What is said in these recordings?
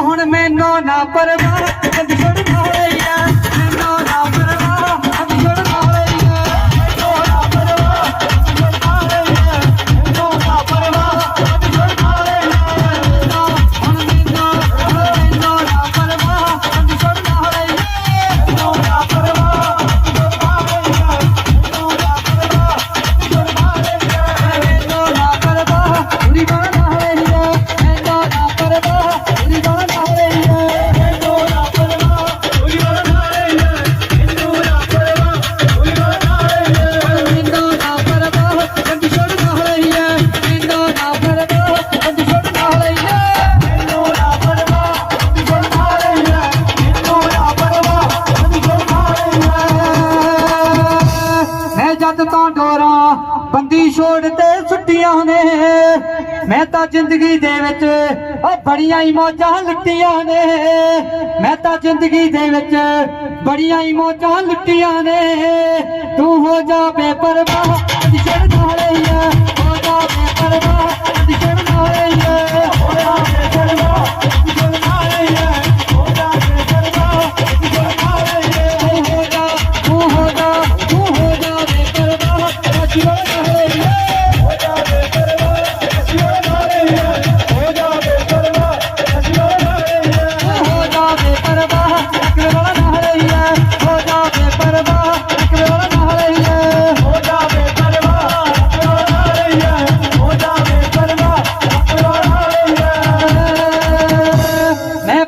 ਹੁਣ ਮੈਨੂੰ ਨਾ ਪਰਵਾਹ ਕਦੀ ਛੋੜ ਮਾਰਈਆ ਮਾਰਈਆ ਤੋਂ ਡੋਰਾਂ ਬੰਦੀ ਛੋੜ ਤੇ ਸੁੱਟੀਆਂ ਨੇ। ਮੈਂ ਤਾਂ ਜ਼ਿੰਦਗੀ ਦੇ ਵਿੱਚ ਉਹ ਬੜੀਆਂ ਹੀ ਮੌਜਾਂ ਲੁੱਟੀਆਂ ਨੇ। ਮੈਂ ਤਾਂ ਜ਼ਿੰਦਗੀ ਦੇ ਵਿੱਚ ਬੜੀਆਂ ਹੀ ਮੌਜਾਂ ਲੁੱਟੀਆਂ ਨੇ। ਤੂੰ ਹੋ ਜਾ ਬੇਪਰਵਾਹ।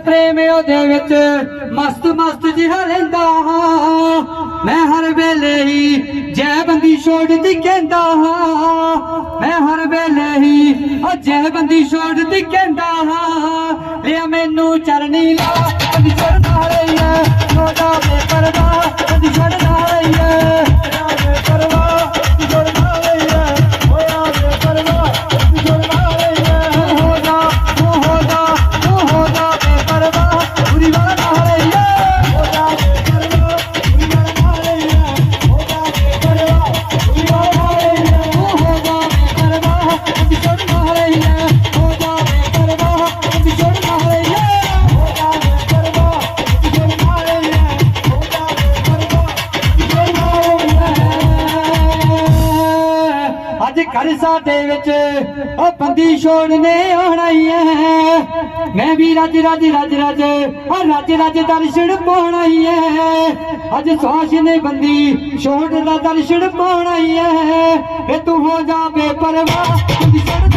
ਪ੍ਰੇਮ ਉਹਦੇ ਵਿੱਚ ਮਸਤ ਮਸਤ ਜਿਹਾ ਰਹਿੰਦਾ। ਹਾਂ ਮੈਂ ਹਰ ਵੇਲੇ ਹੀ ਜੈ ਬੰਦੀ ਛੋੜਦੀ ਕਹਿੰਦਾ ਹਾਂ। ਮੈਂ ਹਰ ਵੇਲੇ ਹੀ ਉਹ ਜੈ ਬੰਦੀ ਛੋੜਦੀ ਕਹਿੰਦਾ ਹਾਂ। ਲਿਆ ਮੈਨੂੰ ਚਰਨੀ ਲਾ ਕਦੀ ਚੜਨਾ ਰਹੀਏ ਛੋਟਾ ਬੇਪਰਵਾਹ ਰਹੀਏ ਅੱਜ ਘਰ ਸਾਡੇ ਵਿੱਚ। ਉਹ ਬੰਦੀ ਛੋੜਨੇ ਆਉਣਾ ਹੀ ਐ ਮੈਂ ਵੀ ਰੱਜ ਰੱਜ ਰੱਜ ਰੱਜ। ਉਹ ਰੱਜ ਰੱਜ ਦਰਸ਼ਨ ਪਾਉਣਾ ਹੀ ਹੈ। ਅੱਜ ਸਵਾਸ ਨੇ ਬੰਦੀ ਛੋੜ ਦਾ ਦਰਸ਼ਨ ਪਾਉਣਾ ਹੀ ਹੈ। ਵੇ ਤੂੰ ਹੋ ਜਾ ਬੇਪਰਵਾਹ। ਬੰਦੀ ਛੋੜ